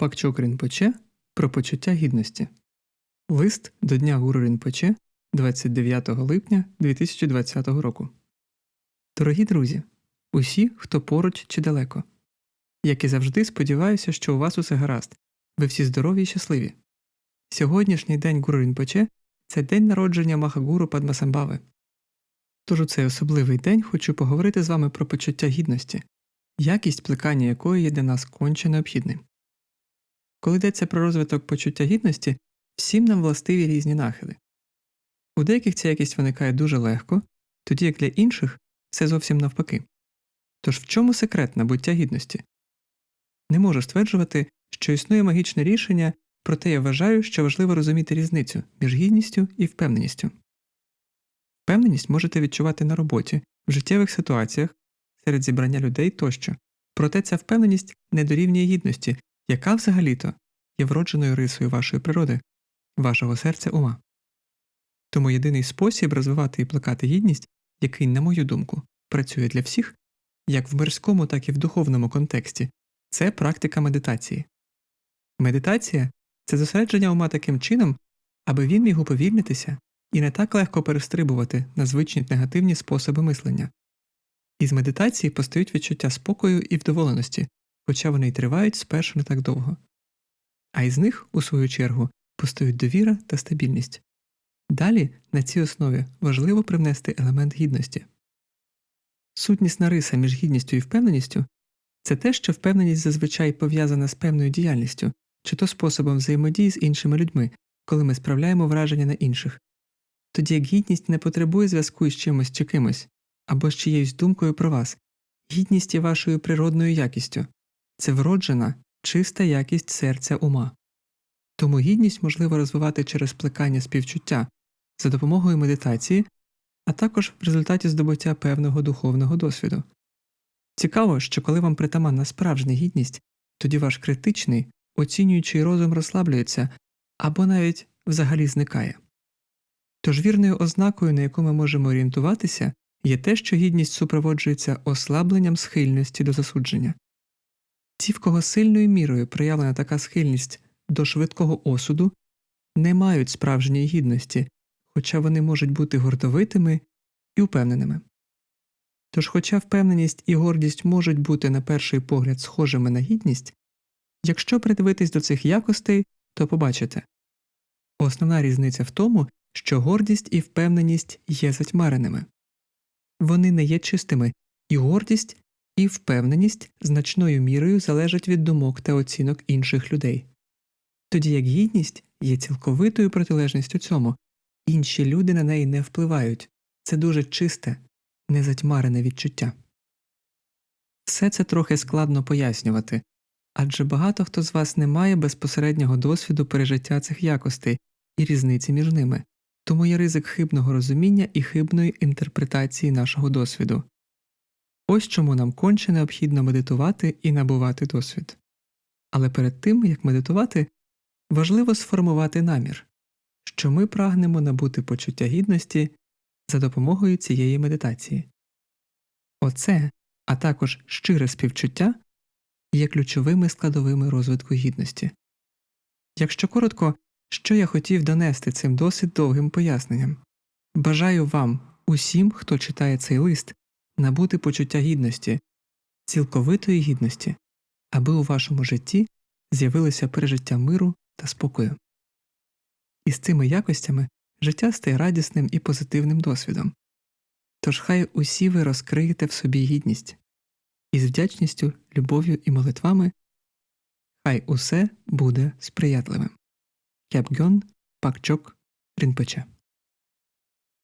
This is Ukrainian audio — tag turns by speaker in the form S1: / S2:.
S1: Пакчок Рінпоче про почуття гідності. Лист до Дня Гуру Рінпоче 29 липня 2020 року. Дорогі друзі, усі, хто поруч чи далеко. Як і завжди, сподіваюся, що у вас усе гаразд, ви всі здорові і щасливі. Сьогоднішній день Гуру Рінпоче – це день народження Махагуру Падмасамбави. Тож у цей особливий день хочу поговорити з вами про почуття гідності, якість плекання якої є для нас конче необхідним. Коли йдеться про розвиток почуття гідності, всім нам властиві різні нахили. У деяких ця якість виникає дуже легко, тоді як для інших все зовсім навпаки. Тож в чому секрет набуття гідності? Не можу стверджувати, що існує магічне рішення, проте я вважаю, що важливо розуміти різницю між гідністю і впевненістю. Впевненість можете відчувати на роботі, в життєвих ситуаціях, серед зібрання людей тощо, проте ця впевненість не дорівнює гідності, яка взагалі-то є вродженою рисою вашої природи, вашого серця ума. Тому єдиний спосіб розвивати і плекати гідність, який, на мою думку, працює для всіх, як в мирському, так і в духовному контексті, це практика медитації. Медитація це зосередження ума таким чином, аби він міг уповільнитися і не так легко перестрибувати на звичні негативні способи мислення. Із медитації постають відчуття спокою і вдоволеності, хоча вони й тривають спершу не так довго. А із них, у свою чергу, постають довіра та стабільність. Далі на цій основі важливо привнести елемент гідності. Сутнісна риса між гідністю і впевненістю це те, що впевненість зазвичай пов'язана з певною діяльністю чи то способом взаємодії з іншими людьми, коли ми справляємо враження на інших, тоді як гідність не потребує зв'язку із чимось чи кимось або з чиєюсь думкою про вас, гідність є вашою природною якістю це вроджена, чиста якість серця ума. Тому гідність можливо розвивати через плекання співчуття за допомогою медитації, а також в результаті здобуття певного духовного досвіду. Цікаво, що коли вам притаманна справжня гідність, тоді ваш критичний, оцінюючий розум розслаблюється або навіть взагалі зникає. Тож вірною ознакою, на яку ми можемо орієнтуватися, є те, що гідність супроводжується ослабленням схильності до засудження. Ті, в кого сильною мірою проявлена така схильність до швидкого осуду, не мають справжньої гідності, хоча вони можуть бути гордовитими і впевненими. Тож, хоча впевненість і гордість можуть бути на перший погляд схожими на гідність, якщо придивитись до цих якостей, то побачите основна різниця в тому, що гордість і впевненість є затьмареними вони не є чистими, і гордість і впевненість значною мірою залежать від думок та оцінок інших людей. Тоді як гідність є цілковитою протилежністю цьому, інші люди на неї не впливають це дуже чисте, незатьмарене відчуття. Все це трохи складно пояснювати адже багато хто з вас не має безпосереднього досвіду пережиття цих якостей і різниці між ними, тому є ризик хибного розуміння і хибної інтерпретації нашого досвіду. Ось чому нам конче необхідно медитувати і набувати досвід. Але перед тим як медитувати, важливо сформувати намір, що ми прагнемо набути почуття гідності за допомогою цієї медитації. Оце, а також щире співчуття є ключовими складовими розвитку гідності. Якщо коротко, що я хотів донести цим досить довгим поясненням, бажаю вам, усім, хто читає цей лист, набути почуття гідності, цілковитої гідності, аби у вашому житті з'явилося пережиття миру та спокою. І з цими якостями життя стає радісним і позитивним досвідом. Тож хай усі ви розкриєте в собі гідність, і з вдячністю, любов'ю і молитвами хай усе буде сприятливим. Кепгьон Пакчок Рінпече